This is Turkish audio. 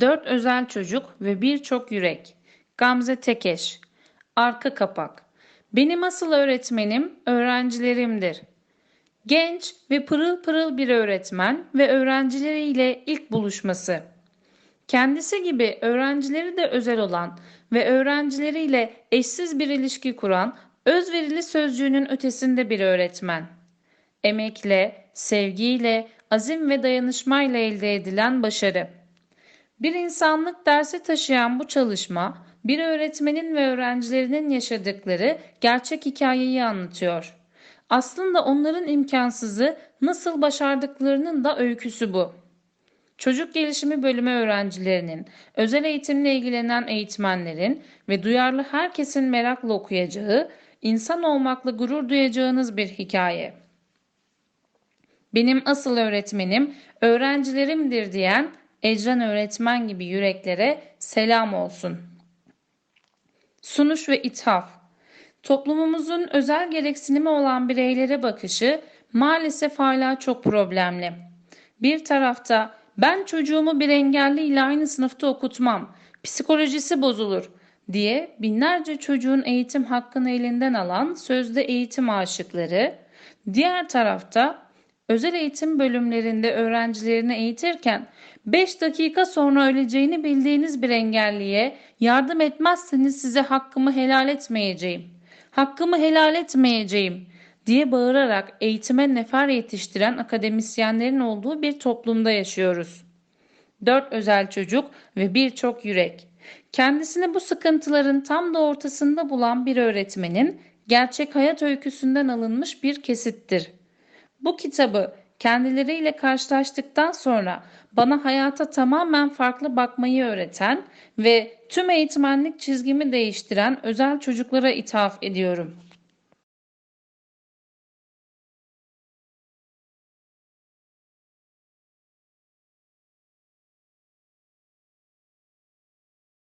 Dört özel çocuk ve birçok yürek. Gamze Tekeş. Arka kapak. Benim asıl öğretmenim öğrencilerimdir. Genç ve pırıl pırıl bir öğretmen ve öğrencileriyle ilk buluşması. Kendisi gibi öğrencileri de özel olan ve öğrencileriyle eşsiz bir ilişki kuran özverili sözcüğünün ötesinde bir öğretmen. Emekle, sevgiyle, azim ve dayanışmayla elde edilen başarı. Bir insanlık dersi taşıyan bu çalışma, bir öğretmenin ve öğrencilerinin yaşadıkları gerçek hikayeyi anlatıyor. Aslında onların imkansızı nasıl başardıklarının da öyküsü bu. Çocuk gelişimi bölümü öğrencilerinin, özel eğitimle ilgilenen eğitmenlerin ve duyarlı herkesin merakla okuyacağı, insan olmakla gurur duyacağınız bir hikaye. Benim asıl öğretmenim öğrencilerimdir diyen Ecren öğretmen gibi yüreklere selam olsun. Sunuş ve ithaf Toplumumuzun özel gereksinimi olan bireylere bakışı maalesef hala çok problemli. Bir tarafta ben çocuğumu bir engelli ile aynı sınıfta okutmam, psikolojisi bozulur diye binlerce çocuğun eğitim hakkını elinden alan sözde eğitim aşıkları, diğer tarafta özel eğitim bölümlerinde öğrencilerini eğitirken 5 dakika sonra öleceğini bildiğiniz bir engelliye yardım etmezseniz size hakkımı helal etmeyeceğim. Hakkımı helal etmeyeceğim diye bağırarak eğitime nefer yetiştiren akademisyenlerin olduğu bir toplumda yaşıyoruz. Dört özel çocuk ve birçok yürek. Kendisini bu sıkıntıların tam da ortasında bulan bir öğretmenin gerçek hayat öyküsünden alınmış bir kesittir. Bu kitabı kendileriyle karşılaştıktan sonra bana hayata tamamen farklı bakmayı öğreten ve tüm eğitmenlik çizgimi değiştiren özel çocuklara ithaf ediyorum.